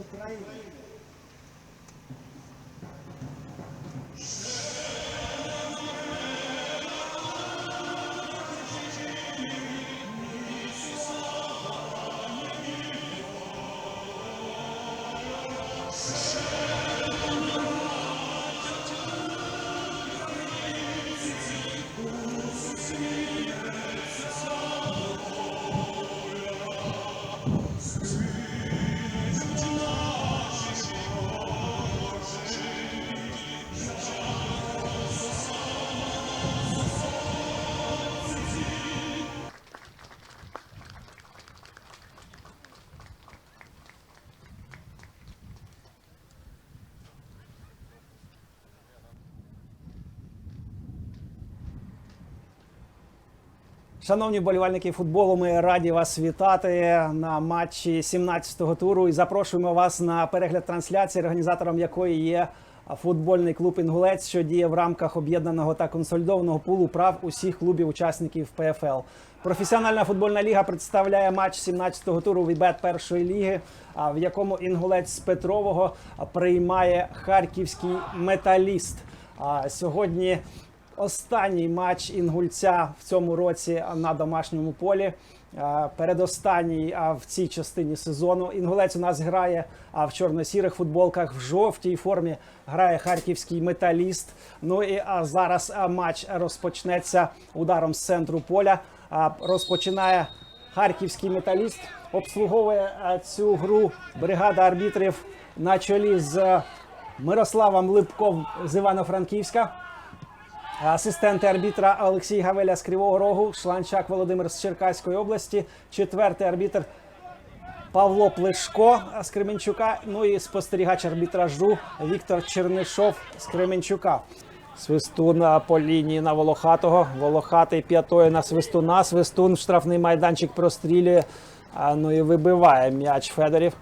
України. Шановні вболівальники футболу, ми раді вас вітати на матчі 17-го туру і запрошуємо вас на перегляд трансляції, організатором якої є футбольний клуб Інгулець, що діє в рамках об'єднаного та консолідованого пулу прав усіх клубів-учасників ПФЛ. Професіональна футбольна ліга представляє матч 17-го туру Вібет першої ліги, в якому інгулець з Петрового приймає харківський металіст. Сьогодні Останній матч інгульця в цьому році на домашньому полі. Е, Передостанній в цій частині сезону. Інгулець у нас грає а, в чорно-сірих футболках, в жовтій формі грає харківський металіст. Ну і зараз матч розпочнеться ударом з центру поля. Розпочинає харківський металіст. Обслуговує цю гру бригада арбітрів на чолі з е, Мирославом Липком з Івано-Франківська. Асистенти арбітра Олексій Гавеля з Кривого Рогу, Шланчак Володимир з Черкаської області, четвертий арбітр Павло Плешко з Кременчука. Ну і спостерігач арбітражу Віктор Чернишов з Кременчука. Свистун по лінії на Волохатого. Волохатий п'ятою на свистуна. Свистун в штрафний майданчик прострілює. Ну і вибиває м'яч Федорів.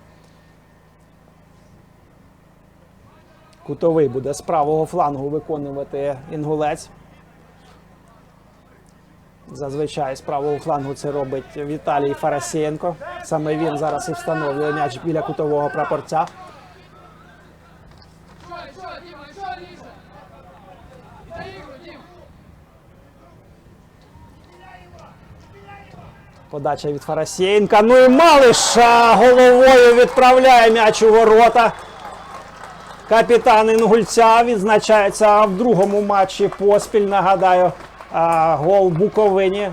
Кутовий буде з правого флангу виконувати інгулець. Зазвичай з правого флангу це робить Віталій Фарасєнко. Саме він зараз і встановлює м'яч біля кутового прапорця. Подача від Фарасєнка. Ну і Малиш головою відправляє м'яч у ворота. Капітан Інгульця відзначається в другому матчі поспіль. Нагадаю, гол Буковині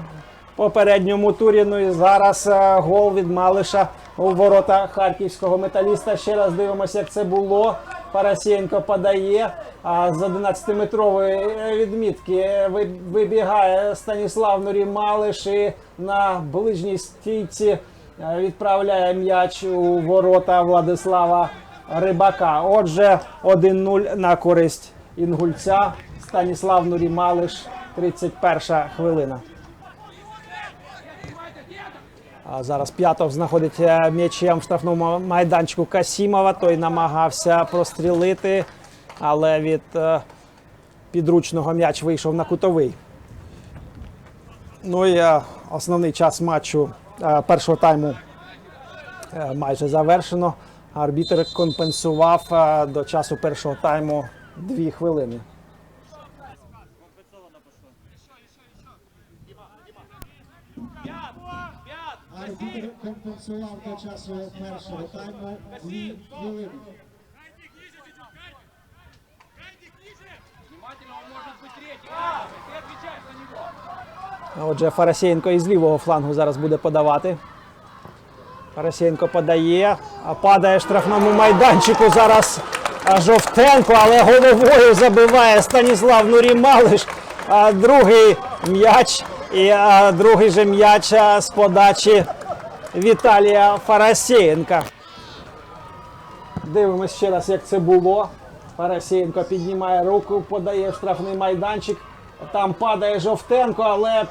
попередньому турі. Ну і зараз гол від Малиша у ворота харківського металіста. Ще раз дивимося, як це було. Парасєнко подає. А з 11-метрової відмітки вибігає Станіслав Нурі Малиш і на ближній стійці е, відправляє м'яч у ворота Владислава Рибака. Отже, 1-0 на користь інгульця. Станіслав Нурі Малиш, 31 хвилина. А зараз П'ятов знаходить е, м'ячем в штрафному майданчику Касімова. Той намагався прострілити, але від е, підручного м'яч вийшов на кутовий. Ну і е, основний час матчу першого тайму майже завершено. Арбітр компенсував е, до часу першого тайму дві хвилини. Арбітр компенсував до часу першого тайму дві хвилини. Отже, Фарасєнко із лівого флангу зараз буде подавати. Фарасєнко подає, а падає штрафному майданчику зараз Жовтенко, але головою забиває Станіслав Нурімалиш. А, Другий м'яч і другий же м'яч з подачі Віталія Фарасєнка. Дивимось ще раз, як це було. Парасєнко піднімає руку, подає в штрафний майданчик. Там падає Жовтенко, але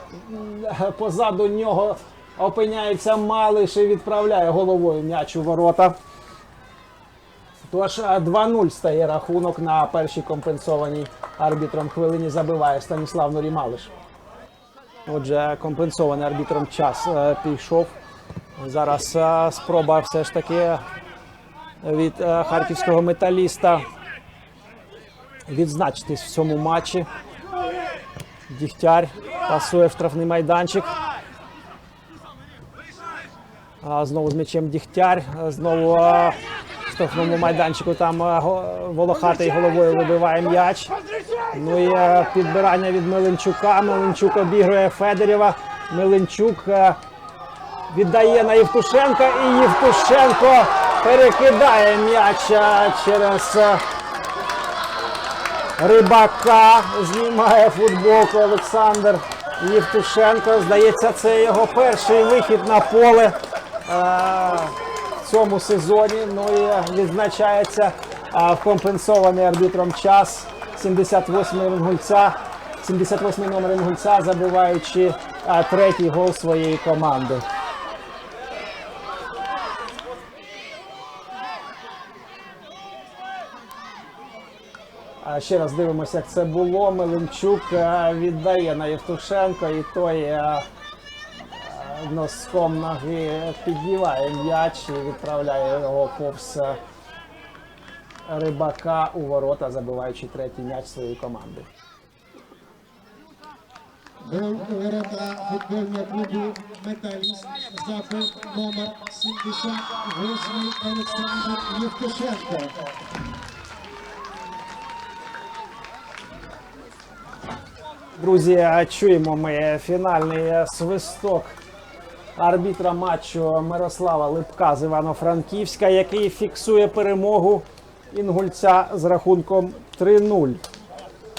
позаду нього опиняється Малиш і відправляє головою м'яч у ворота. Тож 2-0 стає рахунок на першій компенсованій арбітром хвилині забиває Станіслав Нурімалиш. Отже, компенсований арбітром час е, пішов. Зараз е, спроба все ж таки від е, харківського металіста відзначитись в цьому матчі. Дігтяр пасує в штрафний майданчик. Знову з м'ячем Дігтяр. Знову в штрафному майданчику там Волохатий головою вибиває м'яч. Ну і підбирання від Меленчука. Меленчук обігрує Федорєва. Меленчук е, віддає на Євтушенка і Євтушенко перекидає м'яч через Рибака. Знімає футболку Олександр Євтушенко. Здається, це його перший вихід на поле е, в цьому сезоні. Ну і відзначається е, компенсований арбітром час 78-й Інгульця. 78-й номер Інгульця, забиваючи а, третій гол своєї команди. Ще раз дивимося, як це було. Меленчук віддає на Євтушенко, і той носком ноги піднімає м'яч і відправляє його повз рибака у ворота, забиваючи третій м'яч своєї команди. Ворота футбольного клубу Металіст забив номер 78 Олександр Євтушенко. Друзі, чуємо ми фінальний свисток арбітра матчу Мирослава Липка з Івано-Франківська, який фіксує перемогу інгульця з рахунком 3-0.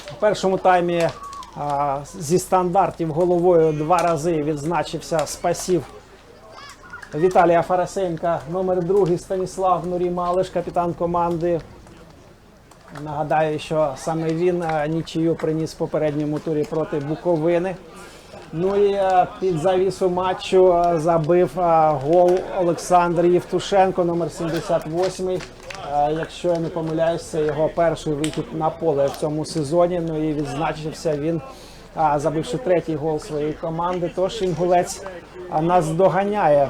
В першому таймі а, зі стандартів головою два рази відзначився спасів Віталія Фарасенка, номер другий Станіслав Нурімалиш, капітан команди. Нагадаю, що саме він е, нічию приніс в попередньому турі проти Буковини. Ну і е, під завісу матчу е, забив гол Олександр Євтушенко, номер 78. Е, Якщо я не помиляюсь, це його перший вихід на поле в цьому сезоні. Ну і відзначився він, забивши третій гол своєї команди. Тож інгулець нас доганяє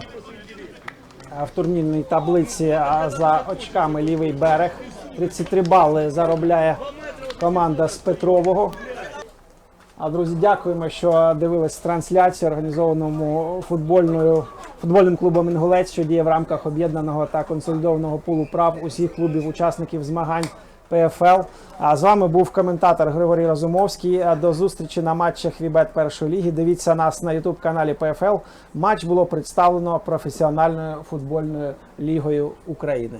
в турнірній таблиці за очками лівий берег. 33 бали заробляє команда з Петрового. А друзі, дякуємо, що дивились трансляцію, організованому футбольною футбольним клубом Інгулець, що діє в рамках об'єднаного та консолідованого пулу прав усіх клубів учасників змагань ПФЛ. А з вами був коментатор Григорій Розумовський. До зустрічі на матчах Вібет першої ліги. Дивіться нас на Ютуб каналі ПФЛ. Матч було представлено професіональною футбольною лігою України.